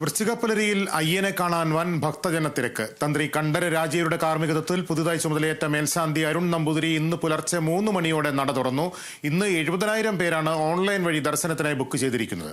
വൃശ്ചികപ്പുലരിയിൽ അയ്യനെ കാണാൻ വൻ ഭക്തജനത്തിരക്ക് തന്ത്രി കണ്ഠര രാജയുടെ കാർമ്മികത്വത്തിൽ പുതുതായി ചുമതലയേറ്റ മേൽശാന്തി അരുൺ നമ്പൂതിരി ഇന്ന് പുലർച്ചെ മൂന്ന് മണിയോടെ നട തുറന്നു. ഇന്ന് എഴുപതിനായിരം പേരാണ് ഓൺലൈൻ വഴി ദർശനത്തിനായി ബുക്ക് ചെയ്തിരിക്കുന്നത്.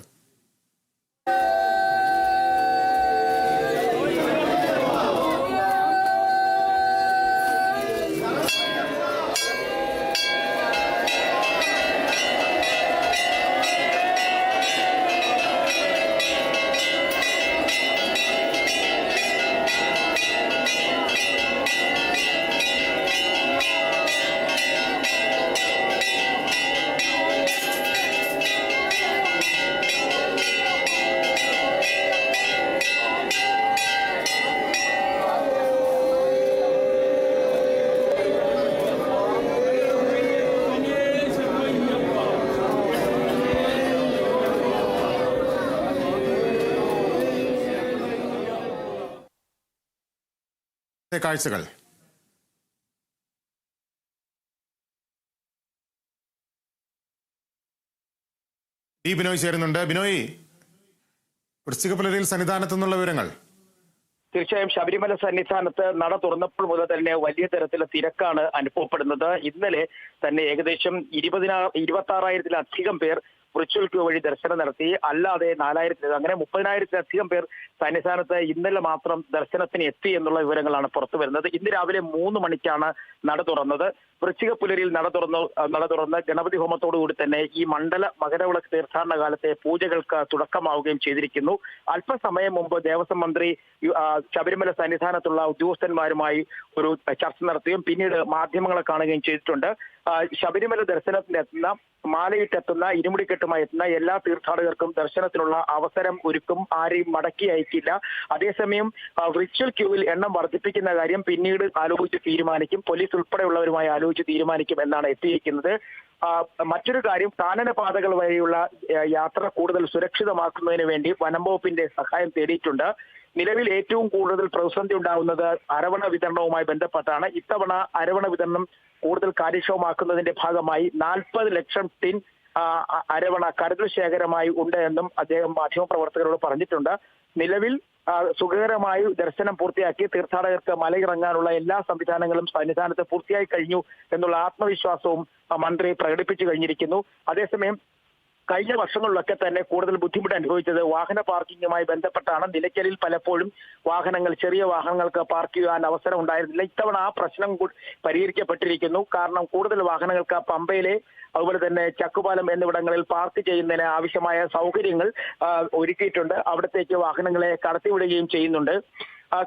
കാഴ്ചകൾ. ഡി ബിനോയ് ചേരുന്നുണ്ട്. ബിനോയ് വൃശ്ചിക പുലരിയിൽ സന്നിധാനത്തു നിന്നുള്ള വിവരങ്ങൾ. തീർച്ചയായും ശബരിമല സന്നിധാനത്ത് നട തുറന്നപ്പോൾ മുതൽ തന്നെ വലിയ തരത്തിലുള്ള തിരക്കാണ് അനുഭവപ്പെടുന്നത്. ഇന്നലെ തന്നെ ഏകദേശം ഇരുപതിനാ ഇരുപത്തി ആറായിരത്തിലധികം പേർ വിർച്വൽ ക്യൂ വഴി ദർശനം നടത്തി. അല്ലാതെ നാലായിരത്തി അങ്ങനെ മുപ്പതിനായിരത്തിലധികം പേർ സന്നിധാനത്ത് ഇന്നലെ മാത്രം ദർശനത്തിന് എത്തി എന്നുള്ള വിവരങ്ങളാണ് പുറത്തു വരുന്നത് ഇന്ന് രാവിലെ മൂന്ന് മണിക്കാണ് നട തുറന്നത്. വൃശ്ചിക പുലരിയിൽ നട തുറന്നു നട തുറന്ന് ഗണപതി ഹോമത്തോടുകൂടി തന്നെ ഈ മണ്ഡല മകരവിളക്ക് തീർത്ഥാടന കാലത്തെ പൂജകൾക്ക് തുടക്കമാവുകയും ചെയ്തിരിക്കുന്നു. അല്പസമയം മുമ്പ് ദേവസ്വം മന്ത്രി ശബരിമല സന്നിധാനത്തുള്ള ഉദ്യോഗസ്ഥന്മാരുമായി ഒരു ചർച്ച നടത്തുകയും പിന്നീട് മാധ്യമങ്ങളെ കാണുകയും ചെയ്തിട്ടുണ്ട്. ശബരിമല ദർശനത്തിനെത്തുന്ന മാലയിട്ടെത്തുന്ന ഇരുമുടിക്കെട്ടുമായി എത്തുന്ന എല്ലാ തീർത്ഥാടകർക്കും ദർശനത്തിനുള്ള അവസരം ഒരുക്കും ആരെയും മടക്കി അയക്കില്ല. അതേസമയം വിർച്വൽ ക്യൂവിൽ എണ്ണം വർദ്ധിപ്പിക്കുന്ന കാര്യം പിന്നീട് ആലോചിച്ച് തീരുമാനിക്കും. പോലീസ് ഉൾപ്പെടെയുള്ളവരുമായി ആലോചിച്ച് തീരുമാനിക്കും എന്നാണ് എത്തിയിരിക്കുന്നത്. മറ്റൊരു കാര്യം പാതകൾ വഴിയുള്ള യാത്ര കൂടുതൽ സുരക്ഷിതമാക്കുന്നതിന് വേണ്ടി വനം വകുപ്പിന്റെ സഹായം തേടിയിട്ടുണ്ട്. നിലവിൽ ഏറ്റവും കൂടുതൽ പ്രതിസന്ധി ഉണ്ടാകുന്നത് അരവണ വിതരണവുമായി ബന്ധപ്പെട്ടാണ്. ഇത്തവണ അരവണ വിതരണം കൂടുതൽ കാര്യക്ഷമമാക്കുന്നതിന്റെ ഭാഗമായി നാൽപ്പത് ലക്ഷം ടിൻ അരവണ കരുതൽ ശേഖരമായി ഉണ്ട് എന്നും അദ്ദേഹം മാധ്യമപ്രവർത്തകരോട് പറഞ്ഞിട്ടുണ്ട്. നിലവിൽ സുഖകരമായി ദർശനം പൂർത്തിയാക്കി തീർത്ഥാടകർക്ക് മലയിറങ്ങാനുള്ള എല്ലാ സംവിധാനങ്ങളും സന്നിധാനത്ത് പൂർത്തിയായി കഴിഞ്ഞു എന്നുള്ള ആത്മവിശ്വാസവും മന്ത്രി പ്രകടിപ്പിച്ചു കഴിഞ്ഞിരിക്കുന്നു. അതേസമയം കഴിഞ്ഞ വർഷങ്ങളിലൊക്കെ തന്നെ കൂടുതൽ ബുദ്ധിമുട്ട് അനുഭവിച്ചത് വാഹന പാർക്കിങ്ങുമായി ബന്ധപ്പെട്ടാണ്. നിലയ്ക്കലിൽ പലപ്പോഴും വാഹനങ്ങൾ ചെറിയ വാഹനങ്ങൾക്ക് പാർക്ക് ചെയ്യാൻ അവസരം ഉണ്ടായിരുന്നില്ല. ഇത്തവണ ആ പ്രശ്നം പരിഹരിക്കപ്പെട്ടിരിക്കുന്നു. കാരണം കൂടുതൽ വാഹനങ്ങൾക്ക് പമ്പയിലെ അതുപോലെ തന്നെ ചക്കുപാലം എന്നിവിടങ്ങളിൽ പാർക്ക് ചെയ്യുന്നതിന് ആവശ്യമായ സൗകര്യങ്ങൾ ഒരുക്കിയിട്ടുണ്ട്. അവിടത്തേക്ക് വാഹനങ്ങളെ കടത്തിവിടുകയും ചെയ്യുന്നുണ്ട്.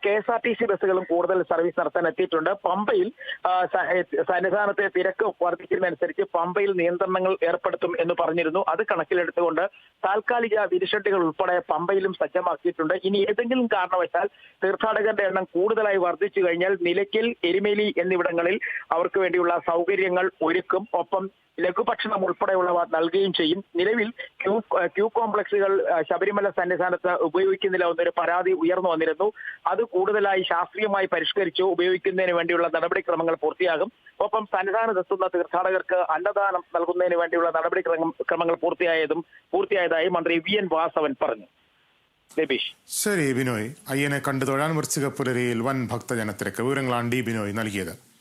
K S R T C ബസ്സുകളും കൂടുതൽ സർവീസ് നടത്താൻ എത്തിയിട്ടുണ്ട്. പമ്പയിൽ സന്നിധാനത്തെ തിരക്ക് വർദ്ധിക്കുന്നതനുസരിച്ച് പമ്പയിൽ നിയന്ത്രണങ്ങൾ ഏർപ്പെടുത്തും എന്ന് പറഞ്ഞിരുന്നു. അത് കണക്കിലെടുത്തുകൊണ്ട് താൽക്കാലിക വിരിഷെട്ടുകൾ ഉൾപ്പെടെ പമ്പയിലും സജ്ജമാക്കിയിട്ടുണ്ട്. ഇനി ഏതെങ്കിലും കാരണവശാൽ തീർത്ഥാടകരുടെ എണ്ണം കൂടുതലായി വർദ്ധിച്ചു കഴിഞ്ഞാൽ നിലയ്ക്കൽ എരുമേലി എന്നിവിടങ്ങളിൽ അവർക്ക് വേണ്ടിയുള്ള സൗകര്യങ്ങൾ ഒരുക്കും. ഒപ്പം ലഘുഭക്ഷണം ഉൾപ്പെടെയുള്ളവ നൽകുകയും ചെയ്യും. നിലവിൽ ക്യൂ ക്യൂ കോംപ്ലക്സുകൾ ശബരിമല സന്നിധാനത്ത് ഉപയോഗിക്കുന്നില്ല എന്നൊരു പരാതി ഉയർന്നു വന്നിരുന്നു. അത് കൂടുതലായി ശാസ്ത്രീയമായി പരിഷ്കരിച്ച് ഉപയോഗിക്കുന്നതിന് വേണ്ടിയുള്ള നടപടിക്രമങ്ങൾ പൂർത്തിയാകും. ഒപ്പം സന്നിധാനത്തെത്തുന്ന തീർത്ഥാടകർക്ക് അന്നദാനം നൽകുന്നതിന് വേണ്ടിയുള്ള നടപടിക്രമം ക്രമങ്ങൾ പൂർത്തിയായതും പൂർത്തിയായതായി മന്ത്രി വി എൻ വാസവൻ പറഞ്ഞു. ശരി ബിനോയ്. അയ്യനെ കണ്ടു തൊഴാൻ വൃശ്ചികപ്പുലരിയിൽ വൻ ഭക്തജനത്തിരക്ക്. വിവരങ്ങളാണ് ഡി ബിനോയ് നൽകിയത്.